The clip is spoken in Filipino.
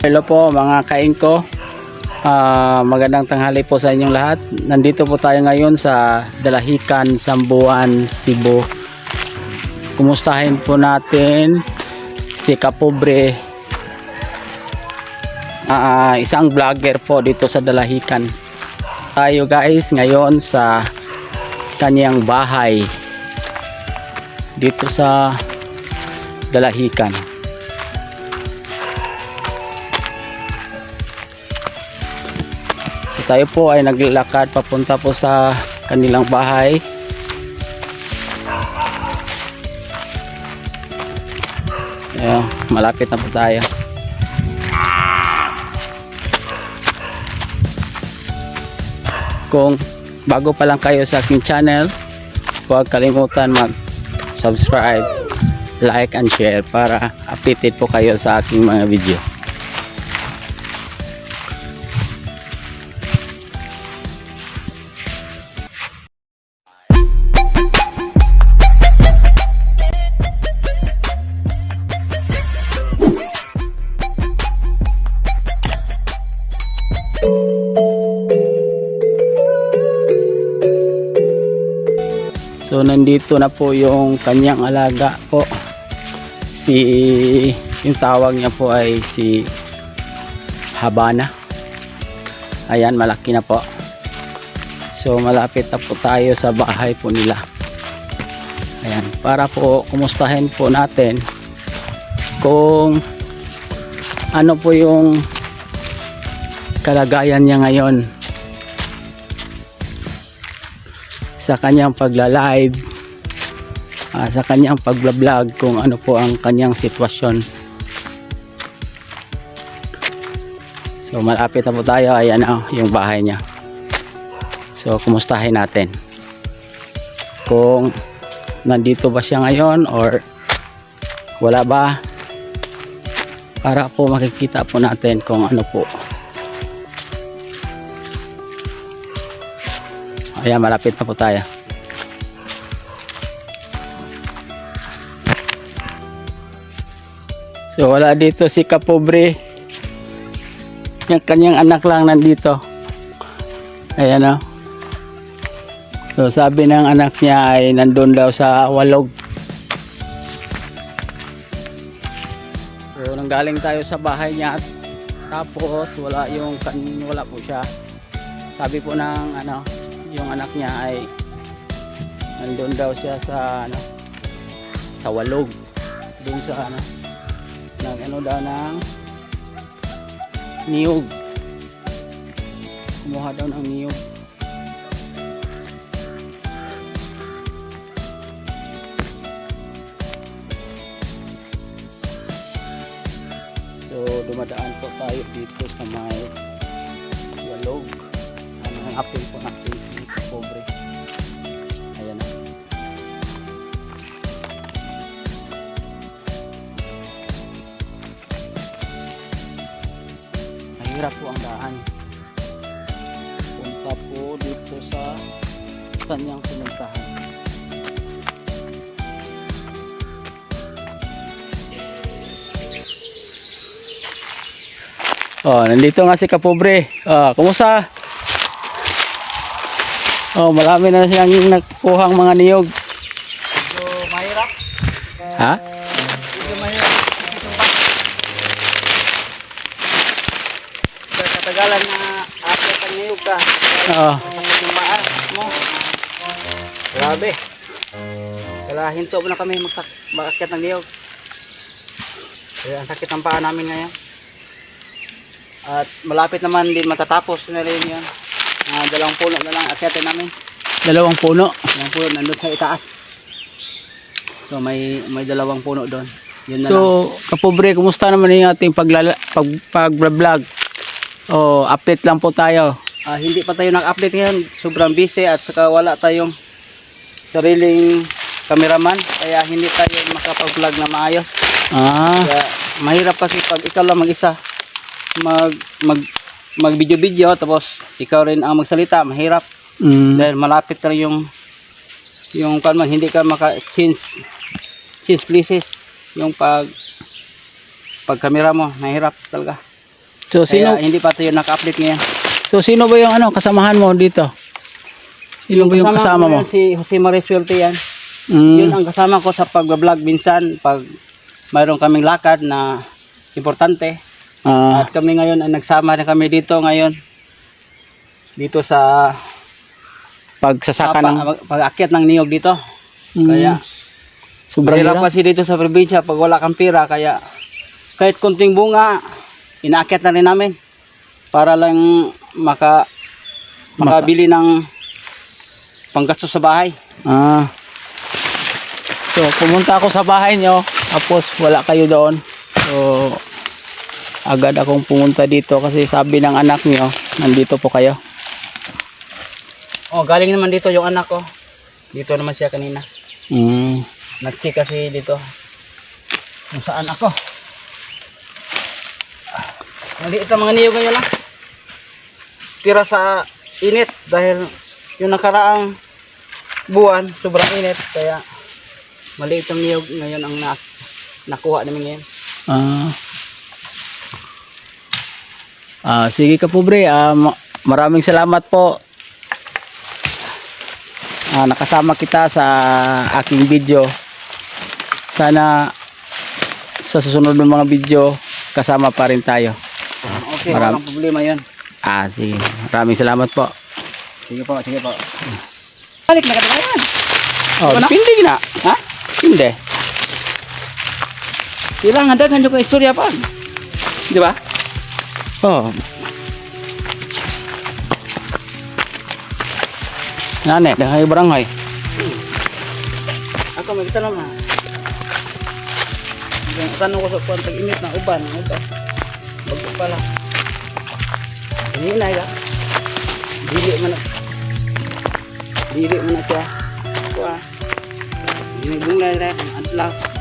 Hello po mga kaingko. Ah, magandang tanghali po sa inyong lahat. Nandito po tayo ngayon sa Dalahican, Sambuan, Cebu. Kumustahin po natin si Kapobre. Ah, isang vlogger po dito sa Dalahican. Tayo guys ngayon sa kanyang bahay dito sa Dalahican. Tayo po ay naglalakad papunta po sa kanilang bahay. Ayan, malapit na po tayo. Kung bago pa lang kayo sa aking channel, huwag kalimutan mag-subscribe, like and share para updated po kayo sa aking mga video. So nandito na po yung kanyang alaga po. Si yung tawag niya po ay si Habana. Ayan, malaki na po. So malapit na po tayo sa bahay po nila. Ayan, para po kumustahin po natin kung ano po yung kalagayan niya ngayon sa kanyang pagla-live ah, sa kanyang pagla-vlog kung ano po ang kanyang sitwasyon. So malapit na po tayo. Ayan na yung bahay niya. So kumustahin natin. Kung nandito ba siya ngayon or wala ba para po makikita po natin kung ano po Ayan, malapit na po tayo. So, wala dito si Kapobre. Yung kanyang anak lang nandito. Ayan o. So, sabi ng anak niya ay nandun daw sa walog. So, nanggaling tayo sa bahay niya at tapos wala yung wala po siya. Sabi po ng ano, yung anak niya ay nandun daw siya sa ano sa walog. Doon sa ano nag ano daw ng niyog. Kumuha daw ng niyog. So dumadaan po tayo dito sa may walog. Ang apil po natin pobre ayan na mahirap po ang daan punta po dito sa kanyang pinuntahan Oh, nandito nga si Kapobre. Ah, kumusta? Oh, marami na siyang nakuhang mga niyog. Medyo mahirap. Ha? Medyo mahirap. Sa katagalan na apat ang niyog ka. Oo. Maan mo. Grabe. Kaya hinto mo na kami makakyat ng niyog. Kaya ang sakit ng paa namin ngayon. At malapit naman din matatapos na rin yun. Mga dalawang puno na lang akyatin namin. Dalawang puno. Dalawang puno nandun sa itaas. So may may dalawang puno doon. Yun na lang. So, Kapobre, kumusta naman yung ating paglala, pag, pag-vlog? Oh, update lang po tayo. Ah, hindi pa tayo nag-update ngayon. Sobrang busy at saka wala tayong sariling cameraman. Kaya hindi tayo makapag-vlog na maayos. Ah, Kaya mahirap kasi pag ikaw lang mag-isa mag mag mag video video tapos ikaw rin ang magsalita mahirap mm, dahil malapit rin yung yung kan man hindi ka maka change places yung pag pag camera mo mahirap talaga So Sino? sino hindi pa tayo naka-update ngayon. So sino ba yung ano kasamahan mo dito? Sino ba yung kasama ko mo? Si Jose Mariswerte yan. Mm. Yun ang kasama ko sa pag-vlog minsan pag mayroon kaming lakad na importante. Ah, At kami ngayon ay nagsama rin kami dito ngayon. Dito sa pagsasaka ng pag- pag-akyat ng niyog dito. Mm. Kaya sobrang hirap. kasi dito sa probinsya pag wala kang pira kaya kahit konting bunga inaakyat na rin namin para lang maka makabili ng panggastos sa bahay. Ah. So pumunta ako sa bahay nyo tapos wala kayo doon. So agad akong pumunta dito kasi sabi ng anak nyo nandito po kayo. Oh, galing naman dito yung anak ko. Dito naman siya kanina. Mm. Nag-check kasi dito. Kung saan ako. Maliit ang mga niyog ngayon lang. Tira sa init dahil yung nakaraang buwan sobrang init kaya maliit ang niyog ngayon ang na, nakuha namin ngayon. Ah. Ah, sige ka pobre. Ah, ma- maraming salamat po. Ah, nakasama kita sa aking video. Sana sa susunod ng mga video kasama pa rin tayo. Okay, Maram- walang problema yun. Ah, sige. Maraming salamat po. Sige po, sige po. Balik na katayan. Oh, Ano? pindi na. Ha? Hindi. Kailangan daghan yung istorya pa. Di ba? Oh. Nane, dah barangay. Ako may tanong na. Yung tanong ko sa kuwan tag init na uban, ang uban. Bago pala. Hindi na ila. Dili man na. Dili man na siya. Kuha. Hindi bunga rin. Adlaw.